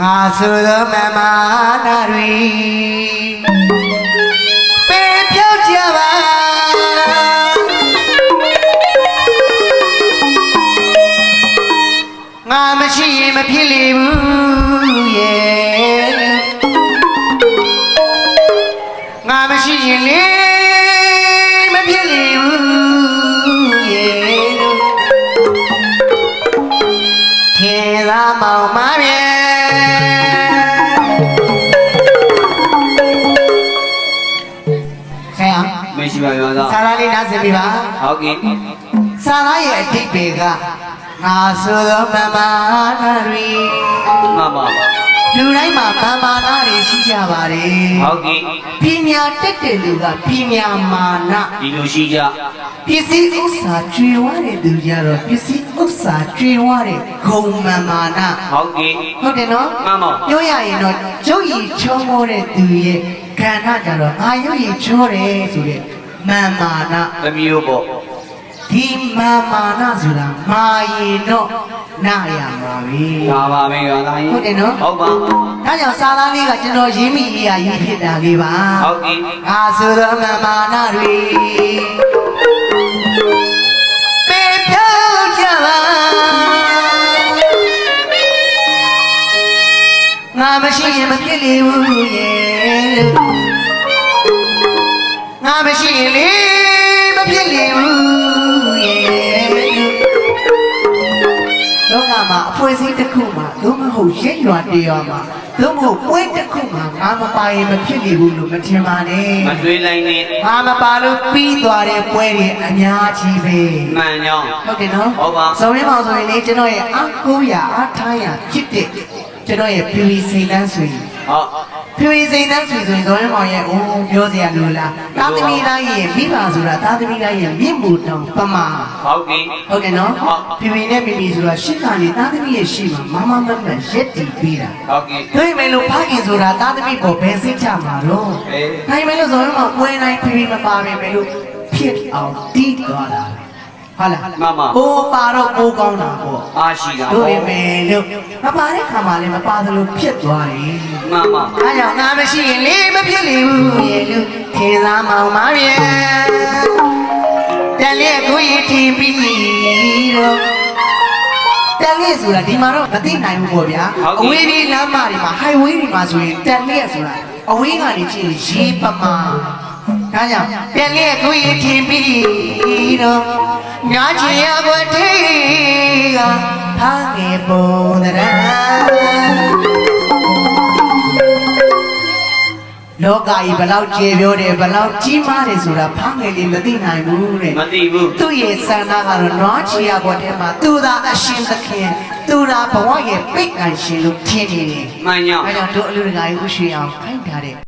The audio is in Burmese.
ငါဆိုသောမမနာတွေပေပြောက်ကြပါငါမရှိရင်မဖြစ်လေဘူးရဲ့ငါမရှိရင်လေ လေးနားစင်ပြီပါဟုတ်ကဲ့ဆာလာရဲ့အတိတ်ပေကငါဆိုသောမမနာတွေမှန်ပါလူတိုင်းမှာဗမာနာတွေရှိကြပါတယ်ဟုတ်ကဲ့ပညာတက်တဲ့လူကပညာမာနဒီလိုရှိကြပစ္စည်းဥစ္စာကျွေဝတဲ့သူကြတော့ပစ္စည်းဥစ္စာကျွေဝတဲ့ဂုံမမာနဟုတ်ကဲ့ဟုတ်တယ်နော်မှန်ပါပြောရရင်တော့ကျုပ်ကြီးချုံးမိုးတဲ့သူရဲ့ခန္ဓာကြတော့ငါရုပ်ကြီးချိုးတယ်ဆိုတဲ့ မန်မာနတစ်မျိုးပေါ့ဒီမာမာနဆိုတာမာရင်တော့နာရမှာပဲဒါပါပဲရောသားကြီးဟုတ်တယ်နော်ဟုတ်ပါဒါကြောင့်စာသားလေးကကျွန်တော်ရင်းမိရေးရရေးဖြစ်တာလေးပါဟုတ်ကဲ့ငါဆိုသောမာမာနတွေပေပြောက်ကြပါငါမရှိရင်မဖြစ်လေဘူးရဲ့ငါ မရှိရင်လေမဖြစ်လေဘူးရဲ့လောကမှာအဖွဲ့အစည်းတစ်ခုမှာသို့မဟုတ်ရက်ရွာတရွာမှာသို့မဟုတ်ပွဲတစ်ခုမှာငါမပါရင်မဖြစ်လေဘူးလို့မထင်ပါနဲ့မတွေးလိုက်နဲ့ငါမပါလို့ပြီးသွားတဲ့ပွဲတွေအများကြီးပဲမှန်ကြောင်းဟုတ်တယ်နော်ဟုတ်ပါဆိုရင်ပါဆိုရင်လေကျွန်တော်ရဲ့အားကိုးရအားထားရဖြစ်တဲ့ကျွန်တော်ရဲ့ပြည်ပြည်စိန်တန်းဆွေဟုတ် ပြည်ပြည်စိန်တန်းဆွေဆိုရင်ဇော်ရင်မောင်ရဲ့အိုးပြောစရာလိုလားသာသမီတိုင်းရဲ့မိဘဆိုတာသာသမီတိုင်းရဲ့မြင့်မှုတောင်ပမာဟုတ်ကဲ့ဟုတ်တယ်နော်ဟုတ်ပြည်ပြည်နဲ့ပြည်ပြည်ဆိုတာရှစ်ခါနေသာသမီရဲ့ရှိမှာမမမမရက်တည်ပေးတာဟုတ်ကဲ့တွေ့မယ်လို့ဖခင်ဆိုတာသာသမီပေါ်ဘယ်စိတ်ချမှာတော့အေးနိုင်မယ်လို့ဆိုရင်မှပွဲတိုင်းပြည်ပြည်မပါမယ်မယ်လို့ဖြစ်အောင်တီးသွားတာ ဟုတ်လားမှန်ပါ။အိုးပါတော့အိုးကောင်းတာပေါ့အားရှိတာ။တို့ဟုတ်ရမယ်လို့မပါတဲ့ခါမှလည်းမပါသလိုဖြစ်သွားတယ်မှန်ပါ။အဲကြောင့်ငါမရှိရင်လေမဖြစ်လေဘူးရဲ့လူထေသာမောင်မပြေ။တန်လေးကိုရည်ထင်ပြီးတော့တန်လေးဆိုတာဒီမှာတော့မသိနိုင်ဘူးပေါ့ဗျာ။အဝေးကြီးလမ်းမတွေမှာ highway တွေမှာဆိုရင်တန်လေးဆိုတာအဝေးကနေကြည့်ရင်ရေပမာ။ဒါကြောင့်ပြန်လေးကိုရည်ထင်ပြီးတော့ ငါချင်ရဘွယ်ထေးကထားငယ်ပုံတရာလောကကြီးဘလောက်ကျေပြောတယ်ဘလောက်ကြီးမားတယ်ဆိုတာဖားငယ်လေးမသိနိုင်ဘူးတဲ့မသိဘူးသူ့ရဲ့ဆန္ဒကတော့နွားချီရဘွယ်ထဲမှာသူသာအရှင်သခင်သူသာဘဝရဲ့ပိတ်ကန်ရှင်လို့ထင်နေတယ်မှန်ကြောင်းအဲကြောင့်တို့အလူတကာကြီးဥရှိအောင်ခိုင်းထားတဲ့